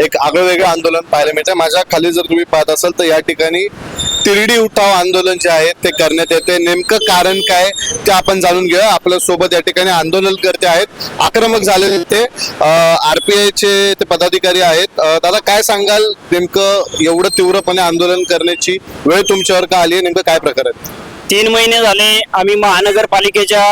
एक आगळं वेगळं आंदोलन पाहायला मिळतं माझ्या खाली जर तुम्ही पाहत असाल तर या ठिकाणी तिरडी उठाव आंदोलन जे आहे ते करण्यात येते नेमकं कारण काय ते आपण जाणून घेऊया. आपल्यासोबत या ठिकाणी आंदोलन करते आहेत. आक्रमक झालेले ते आरपीआयचे ते पदाधिकारी आहेत. दादा काय सांगाल? नेमकं एवढं तीव्रपणे आंदोलन करण्याची वेळ तुमच्यावर का आली आहे? नेमकं काय प्रकार आहे तीन महिने झाले आम्ही महानगरपालिकेच्या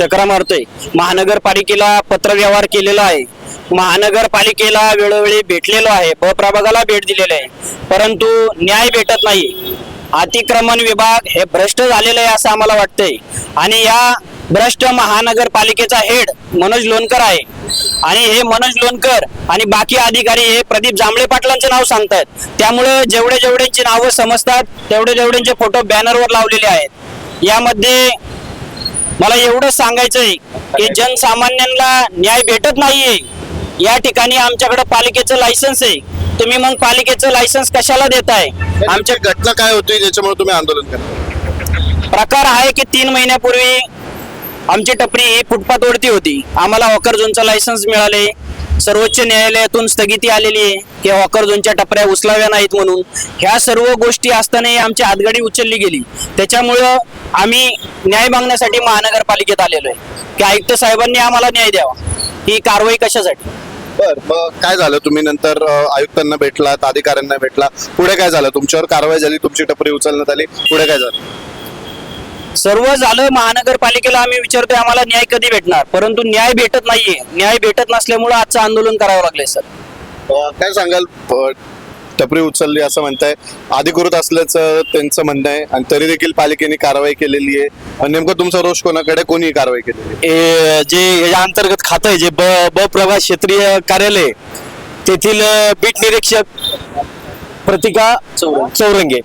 चक्रा मारतोय. महानगरपालिकेला पत्रव्यवहार केलेला आहे. महानगरपालिकेला वेळोवेळी भेटलेलो आहे. ब प्रभागाला भेट दिलेलं आहे. परंतु न्याय भेटत नाही. अतिक्रमण विभाग हे भ्रष्ट झालेलं आहे असं आम्हाला वाटतंय. आणि या भ्रष्ट महानगरपालिकेचा हेड मनोज लोणकर आहे. आणि हे मनोज लोणकर आणि बाकी अधिकारी हे प्रदीप जांभळे पाटलांचे नाव सांगतात त्यामुळे जेवढे जेवढ्यांची नावं समजतात तेवढे जेवढ्यांचे फोटो बॅनरवर लावलेले आहेत. यामध्ये मला एवढं सांगायचंय की जनसामान्यांना न्याय भेटत नाहीये. या ठिकाणी आमच्याकडे पालिकेचं लायसन्स आहे. तुम्ही मग पालिकेचं लायसन्स कशाला देताय? आमच्या घटना काय होती ज्याच्यामुळे तुम्ही आंदोलन करता? प्रकार आहे की तीन महिन्यापूर्वी आमची टपरी ही फुटपाथवरती होती. आम्हाला हॉकर झोनचं लायसन्स मिळाले. सर्वोच्च न्यायालयातून स्थगिती आलेली आहे की हॉकर झोनच्या टपऱ्या उचलाव्या नाहीत म्हणून. ह्या सर्व गोष्टी असतानाही आमची हातगाडी उचलली गेली. त्याच्यामुळं आम्ही न्याय मागण्यासाठी महानगरपालिकेत आलेलो आहे. की आयुक्त साहेबांनी आम्हाला न्याय द्यावा. ही कारवाई कशासाठी? बर मग काय झालं? तुम्ही नंतर अं, आयुक्तांना भेटलात अधिकाऱ्यांना भेटला पुढे काय झालं? तुमच्यावर कारवाई झाली तुमची टपरी उचलण्यात आली. पुढे काय झालं? सर्व झालं महानगरपालिकेला आम्ही विचारतोय आम्हाला न्याय कधी भेटणार? परंतु न्याय भेटत नाहीये. न्याय भेटत नसल्यामुळे आजचं आंदोलन करावं लागलंय सर. अं, काय सांगाल? टपरी उचलली असं म्हणताय. अधिकृत असल्याचं त्यांचं म्हणणं आहे आणि तरी देखील पालिकेने कारवाई केलेली आहे. आणि नेमकं तुमचा रोष कोणाकडे? कोणी कारवाई केलेली आहे? ए, जे याच्या अंतर्गत खातं आहे जे ब ब प्रभा क्षेत्रीय कार्यालय तेथील अ, बीट निरीक्षक प्रतिका चौरंगे.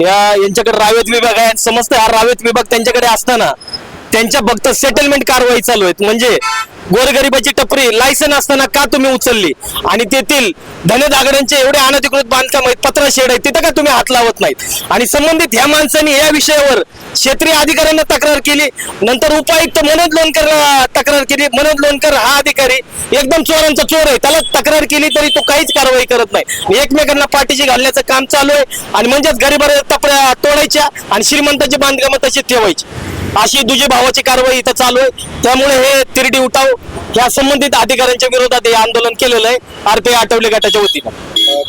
या यांच्याकडे रावेत विभाग आहे समजतं हा रावेत विभाग त्यांच्याकडे असताना त्यांच्या फक्त सेटलमेंट कारवाई चालू आहेत. म्हणजे गोरगरिबाची टपरी लायसन असताना का तुम्ही उचलली? आणि तेथील धनदागड्यांचे एवढे अनधिकृत बांधकाम आहेत पत्रा शेड आहेत तिथं का तुम्ही हात लावत नाहीत? आणि संबंधित ह्या माणसांनी या विषयावर क्षेत्रीय अधिकाऱ्यांना तक्रार केली नंतर उपायुक्त मनोज लोणकर तक्रार केली. मनोज लोणकर हा अधिकारी एकदम चोरांचा चोर आहे त्याला तक्रार केली तरी तो काहीच कारवाई करत नाही. एकमेकांना पाठीशी घालण्याचं काम चालू आहे आणि म्हणजेच गरीबाला तपऱ्या तोडायच्या आणि श्रीमंताची बांधकामं तशी ठेवायची. अशी दुजी भावाची कारवाई इथं चालू आहे. त्यामुळे हे तिरडी उठाव या संबंधित अधिकाऱ्यांच्या विरोधात हे आंदोलन केलेलं आहे. आरपीआय आठवले गटाच्या वतीनं.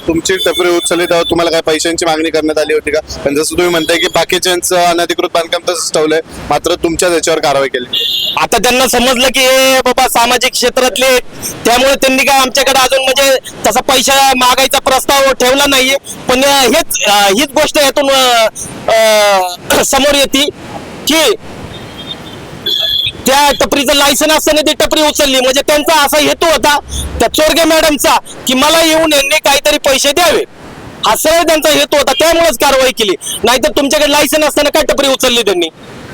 तुमची टपरी उचलली तेव्हा तुम्हाला काय पैशांची मागणी करण्यात आली होती का? पण जसं तुम्ही म्हणताय की बाकीच्यांचं अनधिकृत बांधकाम तसंच ठेवलंय मात्र तुमच्या त्याच्यावर कारवाई केली. आता त्यांना समजलं की हे बाबा सामाजिक क्षेत्रातले. त्यामुळे त्यांनी काय आमच्याकडे अजून म्हणजे तसा पैसा मागायचा प्रस्ताव ठेवला नाहीये. पण हेच हीच गोष्ट यातून समोर येते की त्या टपरीचं लायसन असताना ती टपरी उचलली. म्हणजे त्यांचा असा हेतू होता त्या चोरगे मॅडमचा की मला येऊन यांनी काहीतरी पैसे द्यावे. हा सरळ त्यांचा हेतू होता त्यामुळेच कारवाई केली. नाहीतर तुमच्याकडे लायसन असताना काय टपरी उचलली त्यांनी?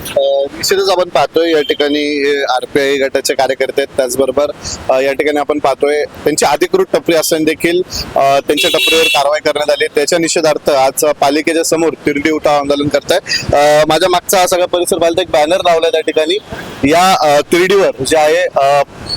निश्चितच आपण पाहतोय या ठिकाणी आरपीआय गटाचे कार्यकर्ते आहेत. त्याचबरोबर या ठिकाणी आपण पाहतोय त्यांची अधिकृत टपरी असून देखील त्यांच्या टपरीवर कारवाई करण्यात आली त्याच्या निषेधार्थ आज पालिकेच्या समोर तिरडी उठाव आंदोलन करतायत. माझ्या मागचा हा सगळा परिसर पाहिला एक बॅनर लावलाय त्या ठिकाणी. या तिरडीवर जे आहे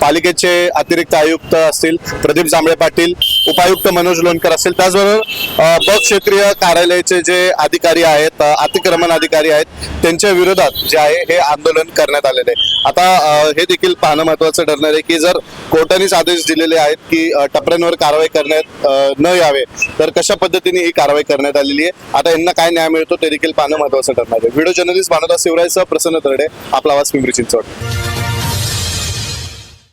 पालिकेचे अतिरिक्त आयुक्त असतील प्रदीप जांभळे पाटील उपायुक्त मनोज लोणकर असेल त्याचबरोबर ब क्षेत्रीय कार्यालयाचे जे अधिकारी आहेत अतिक्रमण अधिकारी आहेत त्यांच्या विरोधात जे आहे हे आंदोलन करण्यात आलेले आहे. आता हे देखील पाहणं महत्वाचं ठरणार आहे की जर कोर्टानेच आदेश दिलेले आहेत की टपऱ्यांवर कारवाई करण्यात न यावे तर कशा पद्धतीने ही कारवाई करण्यात आलेली आहे? आता यांना काय न्याय मिळतो ते देखील पाहणं महत्वाचं ठरणार आहे. व्हिडिओ जर्नलिस्ट भानुदास शिवरायसह प्रसन्न तरडे आपला आवाज पिंपरी चिंचवड.